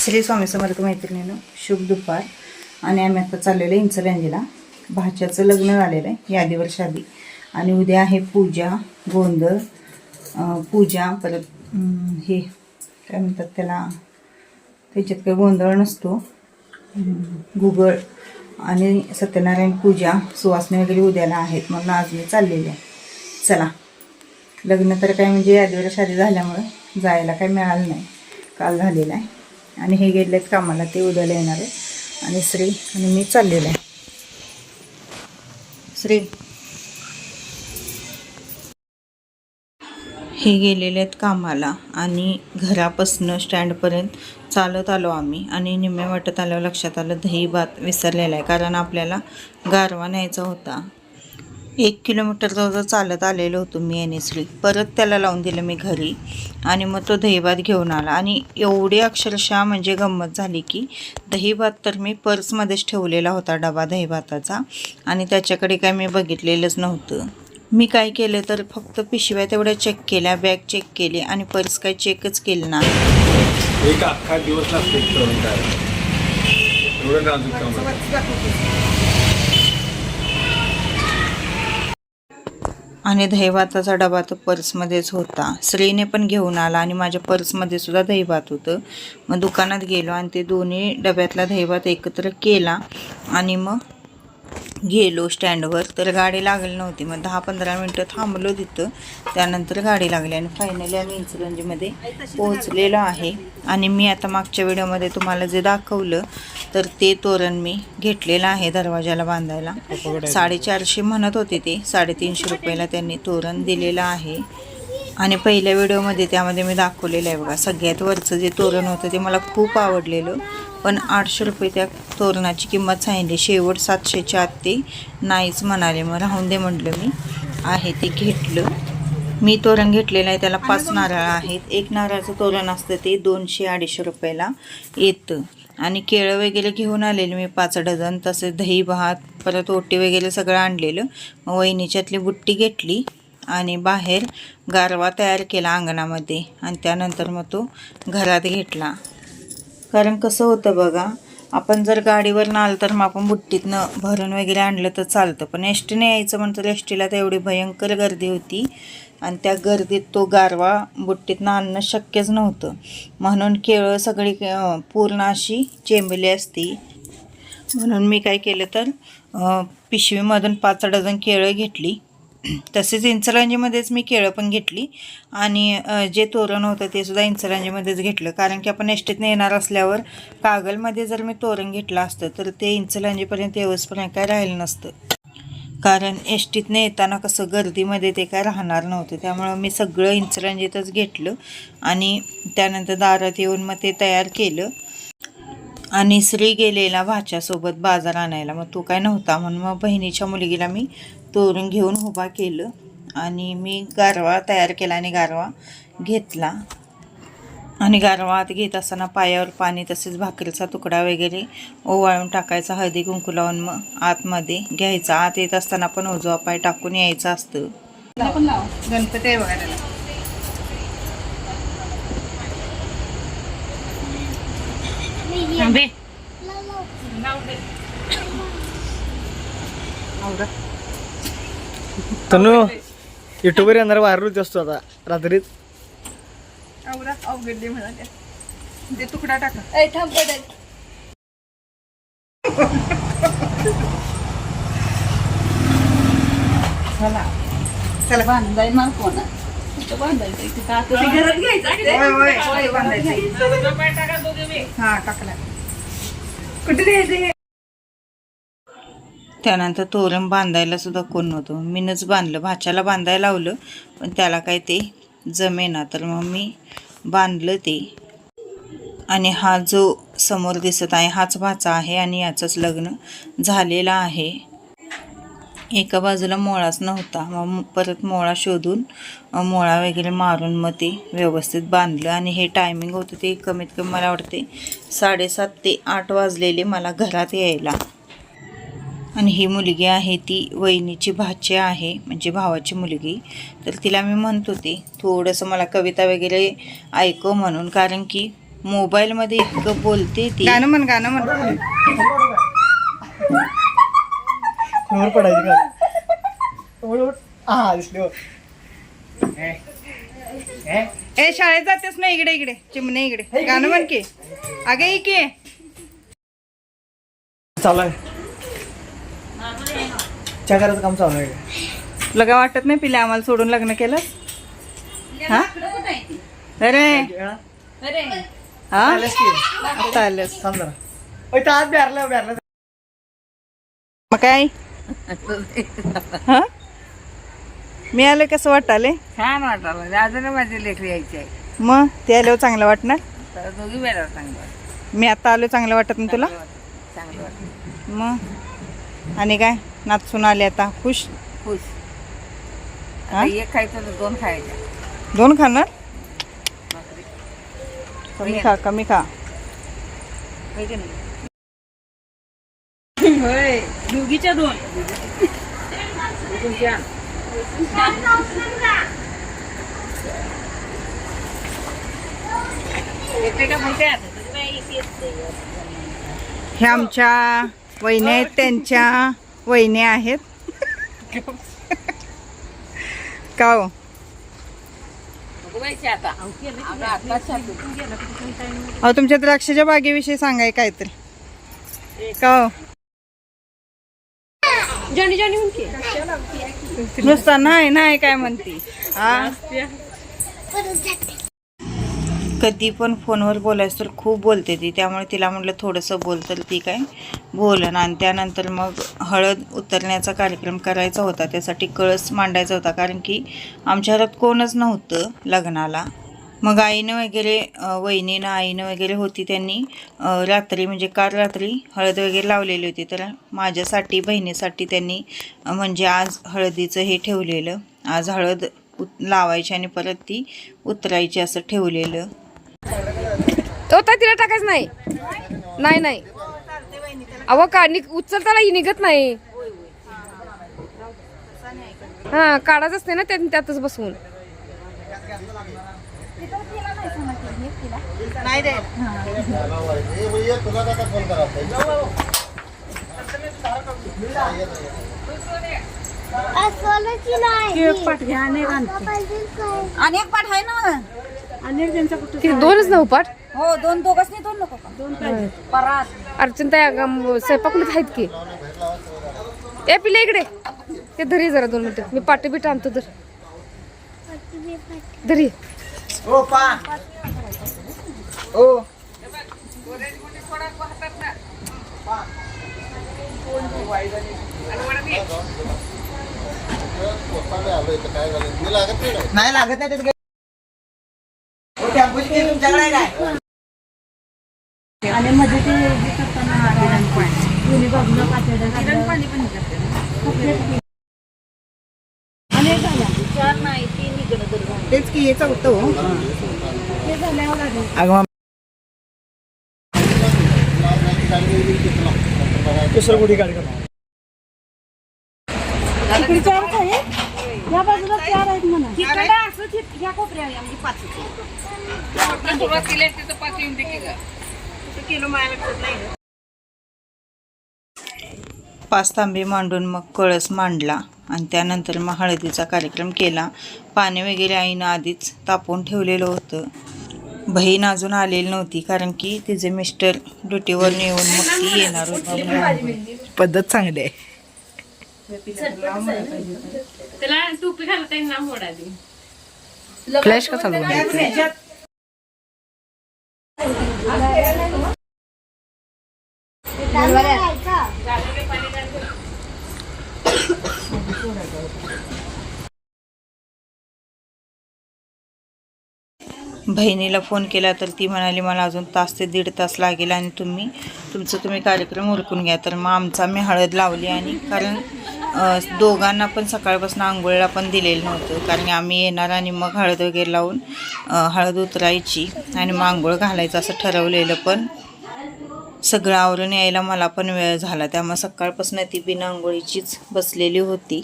श्री स्वामी समर्थ मैत्रिणीनं शुभ दुपार आणि आम्ही आता चाललेलो आहे इंचरंजीला भाच्याचं लग्न झालेलं आहे यादीवर शादी आणि उद्या आहे पूजा गोंधळ पूजा परत हे काय म्हणतात त्याला? त्याच्यात काही गोंधळ नसतो. गुगळ आणि सत्यनारायण पूजा सुवासने वगैरे उद्याला आहेत. म्हणून आज मी चाललेली आहे. चला. लग्न तर काय म्हणजे यादीवर शादी झाल्यामुळं जायला काही मिळालं नाही. काल झालेलं आहे. आणि हे गेलेत कामाला ते उद्याला येणार आहे आणि श्री आणि मी चाललेलं आहे. श्री. हे गेलेले आहेत कामाला आणि घरापासनं स्टँडपर्यंत चालत आलो आम्ही आणि निम्म्या वाटत आल्यावर लक्षात आलं दही भात विसरलेला आहे कारण आपल्याला गारवा न्यायचा होता. एक किलोमीटर जवळ चालत आलेलो होतो मी आणि श्री परत त्याला लावून दिलं मी घरी आणि मग तो दहीभात घेऊन आला. आणि एवढी अक्षरशः म्हणजे गंमत झाली की दहीभात तर मी पर्समध्येच ठेवलेला होता डबा दहीभाताचा आणि त्याच्याकडे काय मी बघितलेलंच नव्हतं. मी काय केलं तर फक्त पिशव्या तेवढ्या चेक केल्या बॅग चेक केली आणि पर्स काय चेकच केलं ना एक अख्खा दिवस लागतो तळून काय एवढं नाजूक काम आहे. आणि दहीभाताचा डबा तर पर्समध्येच होता. श्रीने पण घेऊन आला आणि माझ्या पर्समध्ये सुद्धा दहीभात होतं. मग दुकानात गेलो आणि ते दोन्ही डब्यातला दहीभात एकत्र केला आणि मग गेलो स्टँडवर तर गाडी लागली नव्हती. मग दहा पंधरा मिनटं थांबलो तिथं. त्यानंतर गाडी लागली आणि फायनली आम्ही इन्सुरंजीमध्ये पोहोचलेलो आहे. आणि मी आता मागच्या व्हिडिओमध्ये तुम्हाला जे दाखवलं तर ते तोरण मी घेतलेलं आहे दरवाजाला बांधायला. साडेचारशे म्हणत होते ते. साडेतीनशे रुपयाला त्यांनी तोरण दिलेलं आहे. आणि पहिल्या व्हिडिओमध्ये त्यामध्ये मी दाखवलेलं आहे बघा सगळ्यात वरचं जे तोरण होतं ते मला खूप आवडलेलं. पण आठशे रुपये त्या तोरणाची किंमत सांगितली. शेवट सातशेच्या आत ते नाहीच म्हणाले. मग राहून दे म्हटलं मी. आहे ते घेतलं. मी तोरण घेतलेलं आहे त्याला पाच नारळ आहेत. एक नारळाचं तोरण असतं ते दोनशे अडीचशे रुपयाला येतं. आणि केळं वगैरे घेऊन आलेले मी पाच डझन. तसे दही भात परत ओटी वगैरे सगळं आणलेलं. मग वहिनीच्यातली बुट्टी घेतली. आणि बाहेर गारवा तयार केला अंगणामध्ये आणि त्यानंतर मग तो घरात घेतला. कारण कसं होतं बघा आपण जर गाडीवर आलं तर मग आपण बुट्टीतनं भरून वगैरे आणलं तर चालतं. पण एस टीने यायचं म्हणतं एस टीला तर एवढी भयंकर गर्दी होती आणि त्या गर्दीत तो गारवा बुट्टीतनं आणणं शक्यच नव्हतं. म्हणून केळं सगळी पूर्ण अशी चेंबली असती. म्हणून मी काय केलं तर पिशवीमधून पाच डझन केळं घेतली. तसेच इंचरांजीमध्येच मी केळं पण घेतली. आणि जे तोरण होतं ते सुद्धा इंचरांजीमध्येच घेतलं. कारण की आपण एसटीतनं येणार असल्यावर कागलमध्ये जर मी तोरण घेतलं असतं तर ते इंचरांजीपर्यंत येऊसपर्यंत काय राहिलं नसतं. कारण एस टीतनं येताना कसं गर्दीमध्ये ते काय राहणार नव्हतं. त्यामुळं मी सगळं इंचरांजीतच घेतलं आणि त्यानंतर दारात येऊन मग ते तयार केलं. आणि श्री गेलेला भाच्यासोबत बाजार आणायला. मग तो काय नव्हता म्हणून मग बहिणीच्या मुलगीला मी तोरण घेऊन उभा केलं आणि मी गारवा तयार केला आणि गारवा घेतला. आणि गारवा आत घेत असताना पायावर पाणी तसेच भाकरीचा तुकडा वगैरे ओवाळून टाकायचा हळदी कुंकू लावून मग आतमध्ये घ्यायचा. आत येत असताना पण उजवा पाय टाकून यायचं असतं. गणपती आहे बघा त्याला. थांबे. आवरा. तनु युट्यूबवर येणार व्हायरलच असतो आता रात्रीत. आवरा अवघडली म्हणाले ते तुकडा टाका. चला. चला बांधाय मार कोण. हा टाकला. कुठे द्यायचे त्यानंतर तोरण बांधायला सुद्धा कोण नव्हतं. मीनच बांधलं भाच्याला बांधायला लावलं पण त्याला काय ते जमेना. तर मग मी बांधलं ते. आणि हा जो समोर दिसत आहे हाच भाचा आहे आणि याचंच लग्न झालेलं आहे. एका बाजूला मोळाच नव्हता. मग परत मोळा शोधून मोळा वगैरे मारून मग ते व्यवस्थित बांधलं. आणि हे टायमिंग होतं ते कमीत कमी मला वाटते साडेसात ते आठ वाजलेले मला घरात यायला. आणि ही मुलगी आहे ती वहिनीची भाची आहे म्हणजे भावाची मुलगी. तर तिला मी म्हणत होते थोडंसं मला कविता वगैरे ऐकव म्हणून कारण की मोबाईलमध्ये इतकं बोलते ती. गाणं म्हण गाणं म्हण. का. ए शाळेत जातेस ना इकडे इकडे. चिमणे इकडे. गाणं म्हण की. अगे इके चालू चहा करायचं काम चालू आहे. तुला काय वाटत नाही पिल्या आम्हाला सोडून लग्न केलं हा? अरे. हा? आता आलंस. ब्यारला मग काय? हा? मी आलं कसं वाटाले? छान वाटायला अजून माझी लेकरी यायची आहे. मग? ते आल्यावर चांगलं वाटणार? दोघी वेळेला चांगलं. मी आता आलो चांगलं वाटत नाही तुला? चांगलं वाटतं. मग? आणि काय? नाचून आले आता. खुश? खुश. हा? एक खायचं तर दोन खायच्या. दोन खाणार? भाकरी. कमी खा कमी खा. होय की नाही? होय. दोघीच्या दोन. दोघीच्या. येते का म्हणतात हे आमच्या वहिन्या आहेत त्यांच्या. वहिन्या आहेत. का हो. अहो तुमच्या द्राक्षाच्या बागेविषयी सांगाय काहीतरी. का हो? नुसता नाही नाही काय म्हणती. हा? कधी पण फोनवर बोलायचं तर खूप बोलते ती. त्यामुळे तिला म्हटलं थोडंसं बोल तर ती काय बोलन आणि त्यानंतर मग हळद उतरण्याचा कार्यक्रम करायचा होता. त्यासाठी कळस मांडायचा होता. कारण की आमच्या घरात कोणच नव्हतं लग्नाला. मग आईनं वगैरे वहिनीनं आईनं वगैरे होती त्यांनी रात्री म्हणजे काल रात्री हळद वगैरे लावलेली होती. तर माझ्यासाठी बहिणीसाठी त्यांनी म्हणजे आज हळदीचं हे ठेवलेलं. आज हळद उत लावायची आणि परत ती उतरायची असं ठेवलेलं. तो तर तिला टाकायचं नाही. नाही नाही. अहो का निघ उचलताना ही निघत नाही. हा काढायचं असते ना त्यात त्यातच बसवून. अनेक पाठ आहे ना. दोनच नऊ पाठ? हो दोन दोघच नाही दोन नको का? दोन परात. अर्चन त्या स्वयंपाकुलीत आहेत की? ए पिले इकडे. ते धरी जरा दोन मिनिटं. मी पाटी बीट आणतो तर. धरी. ओ पा. ओ. नाही लागत नाही इकडं तर झाल्या. तेच की याचा होतं ते झाल्यावर अगं मग दुसरं कुठे गाडी करणार? या बाजूला चार आहेत म्हणा. इकडे असं ति- कोपऱ्या म्हणजे पाच. सुरुवात केली आहे तिथं पाच येऊन दे की? गं. पाच तांबे मांडून मग कळस मांडला आणि त्यानंतर मग हळदीचा कार्यक्रम केला. पाणी वगैरे आईनं आधीच तापवून ठेवलेलं होतं. बहीण अजून आलेली नव्हती कारण की तिचे मिस्टर ड्युटीवर येऊन मग ती येणार होती. पद्धत चांगली आहे. फ्लॅश का चालू आहे? बहिणीला फोन केला तर ती म्हणाली मला अजून तास ते दीड तास लागेल आणि तुम्ही तुमचं तुम्ही कार्यक्रम उरकून घ्या. तर मग आमचा मी हळद लावली आणि कारण दोघांना पण सकाळपासून आंघोळीला पण दिलेलं नव्हतं. कारण की आम्ही येणार आणि मग हळद वगैरे लावून हळद उतरायची आणि मग आंघोळ घालायचं असं ठरवलेलं पण. सगळं आवरून यायला मला पण वेळ झाला. त्यामुळे सकाळपासून ती बिना आंघोळीचीच बसलेली होती.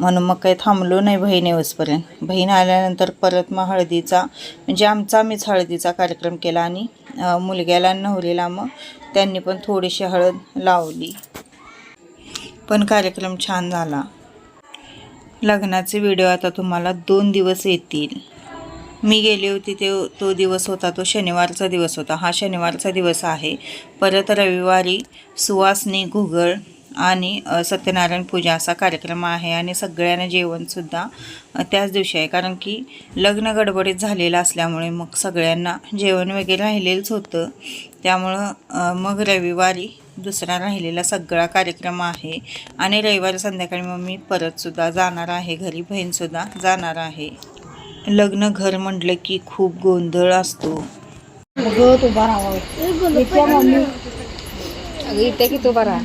म्हणून मग काही थांबलो नाही बहीण येऊसपर्यंत. बहीण आल्यानंतर परत मग हळदीचा म्हणजे आमचा आम्हीच हळदीचा कार्यक्रम केला आणि मुलग्याला नवरीला मग त्यांनी पण थोडीशी हळद लावली. पण कार्यक्रम छान झाला. लग्नाचे व्हिडिओ आता तुम्हाला दोन दिवस येतील. मी गेली होती ते तो दिवस होता तो शनिवारचा दिवस होता. हा शनिवारचा दिवस आहे. परत रविवारी सुवासनी घुगळ आणि सत्यनारायण पूजा असा कार्यक्रम आहे आणि सगळ्यांना जेवणसुद्धा त्याच दिवशी आहे. कारण की लग्न गडबडीत झालेलं असल्यामुळे मग सगळ्यांना जेवण वगैरे राहिलेलंच होतं. त्यामुळं मग रविवारी दुसरा राहिलेला सगळा कार्यक्रम आहे. आणि रविवारी संध्याकाळी मग मी परतसुद्धा जाणार आहे. घरी बहीणसुद्धा जाणार आहे. लग्न घर म्हटलं की खूप गोंधळ असतो. इथे की तो बरा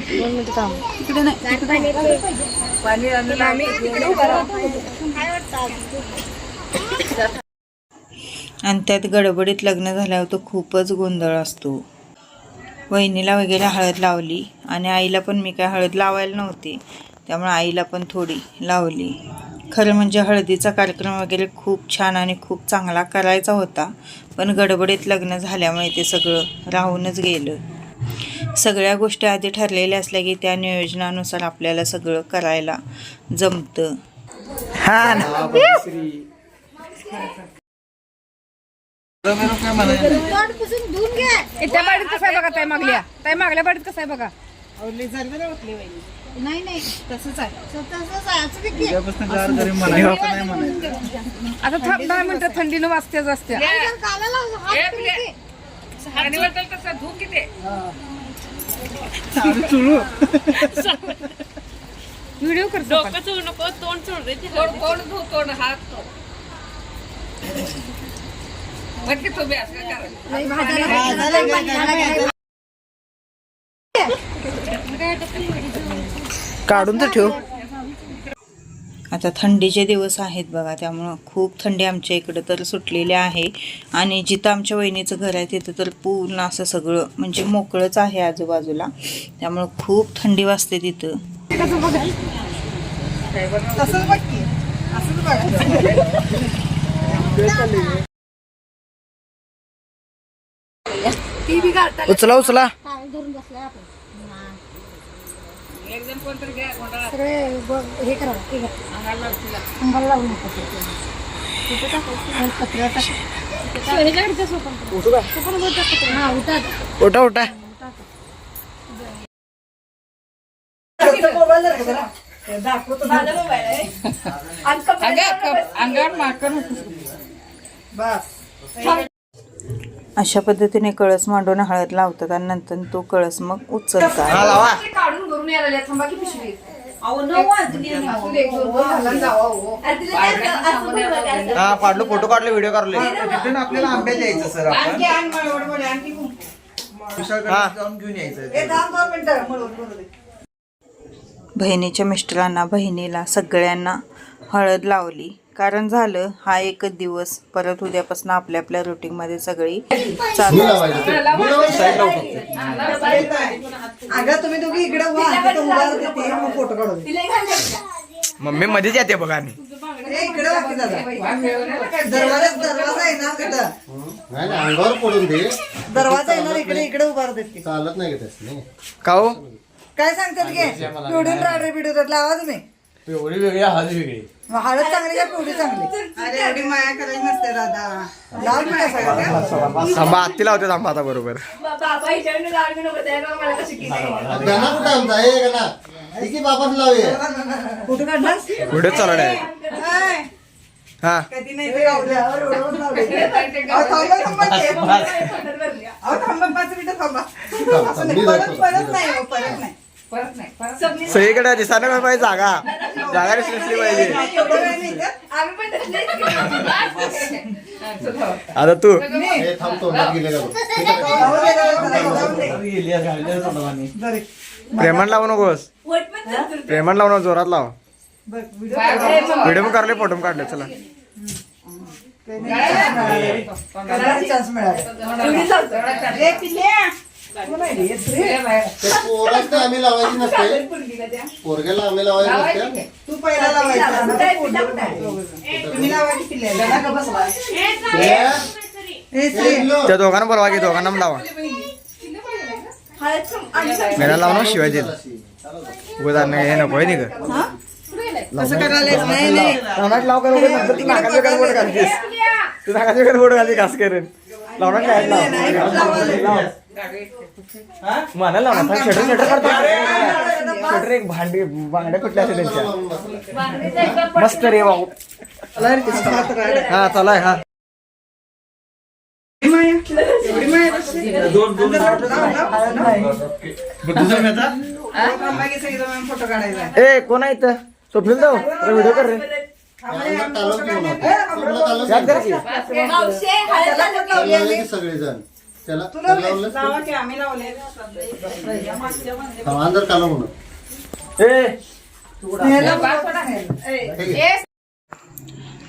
आणि त्यात गडबडीत लग्न झाल्यावर तो खूपच गोंधळ असतो. वहिनीला वगैरे हळद लावली. आणि आईला पण मी काय हळद लावायला नव्हती. त्यामुळे आईला पण थोडी लावली. खरं म्हणजे हळदीचा कार्यक्रम वगैरे खूप छान आणि खूप चांगला करायचा होता. पण गडबडीत लग्न झाल्यामुळे ते सगळं राहूनच गेलं. सगळ्या गोष्टी आधी ठरलेल्या असल्या की त्या नियोजनानुसार आपल्याला सगळं करायला जमतं. ए, त्या बाडीत कसं आहे बघा ताई मागल्या. ताई मागल्या बाडीत कसं आहे बघा. आता थांब दहा मिनिटं थंडीनं धू किती व्हिडिओ करतो आपण. डोकं नको तोंड दे तोंड तोंड धू तोंड हात तो बघ की तू बी असं काय करायला काढून तर ठेव. आता थंडीचे दिवस आहेत बघा त्यामुळं खूप थंडी आमच्या इकडं तर सुटलेली आहे. आणि जिथं आमच्या वहिनीचं घर आहे तिथं तर पूर्ण असं सगळं म्हणजे मोकळंच आहे आजूबाजूला. त्यामुळं खूप थंडी वाजते तिथं. तसंच उचला उचला. सगळे ब- हे. अंगाला लाव नका ते. टाकायचं? टाक. उठा उठा. अंगावर माकड अशा पद्धतीने कळस मांडून हळद लावतात आणि नंतर तो कळस मग उचलतात. ते काढून भरून यायला लागल्या. थांबा की पिशवी. असू दे, एक दोन दोन घाला आणि जावा हो. हा. काढलो फोटो काढले व्हिडिओ काढले. तिथून आपल्याला आंबे द्यायचं सर आपण. जाऊन घेऊन यायचं. बहिणीच्या मिस्टरांना बहिणीला सगळ्यांना हळद लावली. कारण झालं हा एकच दिवस. परत उद्यापासून आपल्या आपल्या रुटीनमध्ये सगळी चालू अगं तुम्ही दोघी इकडे फोटो मम्मी मध्येच येते बघा आणि इकडे दादा. दरवाजा दरवाजा आहे ना तिथं. नाही नाही अंगावर पडून दे. दरवाजा आहे ना इकडे इकडे उभा राहते ते. चालत नाही का त्यासनी का हो काय सांगतात घे पिवडून पिवडून लावा तुम्ही. एवढी वेगळी हळद वेगळी. हळद चांगली का पिवडी चांगली? अरे एवढी माया करायची नसते दादा. लाव की? कसं थांबा आत्ती लावते थांबा आता बरोबर. गणा कुठं आमचा आहे? गणा व्हिडिओ चालू. हा. कधी नाही ते गावल्यावर उडवून लावले. अहो, थांबा, थांबा की. अहो, थांबा, पाच मिनिटं थांबा. असं नाही, परत परत नाही हो, परत नाही परत नाही. परत सगळीकडे दिसायला पाहिजे जागा. जागा दिसली पाहिजे? आता तू. हे. प्रेमात लावू नकोस. प्रेमात लावू नको जोरात लाव. व्हिडिओ काढले फोटो काढले चला. आम्ही लावायची नसते. पोरग्याला आम्ही लावायची नसते. तू पहिला लावायचा. त्या दोघांना बोलवा की दोघांना पण लावा. मेरा लावून शिवाय देईल. उगाच नाही हे नको आहे नाही का कसं करायलायस नाही नाही. लावणार लाव कर ती नाकाच्या वेगळ्या बोट घालतेस. तू बोट घालते कास करेन. लावणार काय लाव. मला लावणार शटर शटर करतो शटर एक भांडी बांगड्या कुठल्या असेल त्यांच्या? मस्त रे भाऊ. हा चालाय हा. सगळीजण ए कोण आहे इथं? स्वप्नील जाऊ व्हिडिओ कर रे. आम्हाला त्याला लावा की आम्ही लावले. म्हणून ए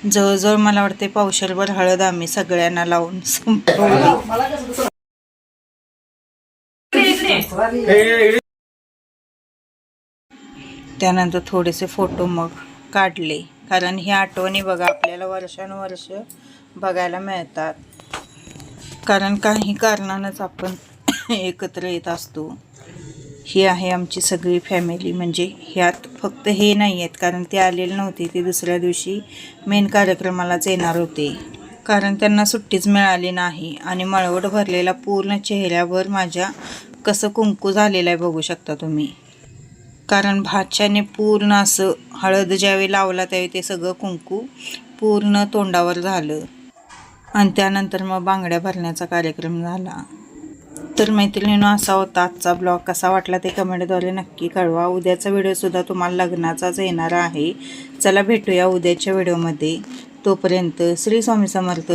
जवळजवळ मला वाटते पावशेरभर हळद आम्ही सगळ्यांना लावून संपवली त्यानंतर थोडेसे फोटो मग काढले. कारण ही आठवणी बघा आपल्याला वर्षानुवर्ष बघायला मिळतात. कारण काही कारणानंच आपण एकत्र येत असतो. ही आहे आमची सगळी फॅमिली म्हणजे ह्यात फक्त हे नाही आहेत कारण ते आलेले नव्हते. ते दुसऱ्या दिवशी मेन कार्यक्रमालाच येणार होते. कारण त्यांना सुट्टीच मिळाली नाही. आणि मळवट भरलेला पूर्ण चेहऱ्यावर माझ्या कसं कुंकू झालेलं आहे बघू शकता तुम्ही. कारण भाच्याने पूर्ण असं हळद ज्यावेळी लावला त्यावेळी ते सगळं कुंकू पूर्ण तोंडावर झालं. आणि त्यानंतर मग बांगड्या भरण्याचा कार्यक्रम झाला. तर मैत्रिणीनं असा होता आजचा ब्लॉग. कसा वाटला ते कमेंटद्वारे नक्की कळवा. उद्याचा व्हिडिओसुद्धा तुम्हाला लग्नाचाच येणार आहे. चला भेटूया उद्याच्या व्हिडिओमध्ये. तोपर्यंत श्री स्वामी समर्थ.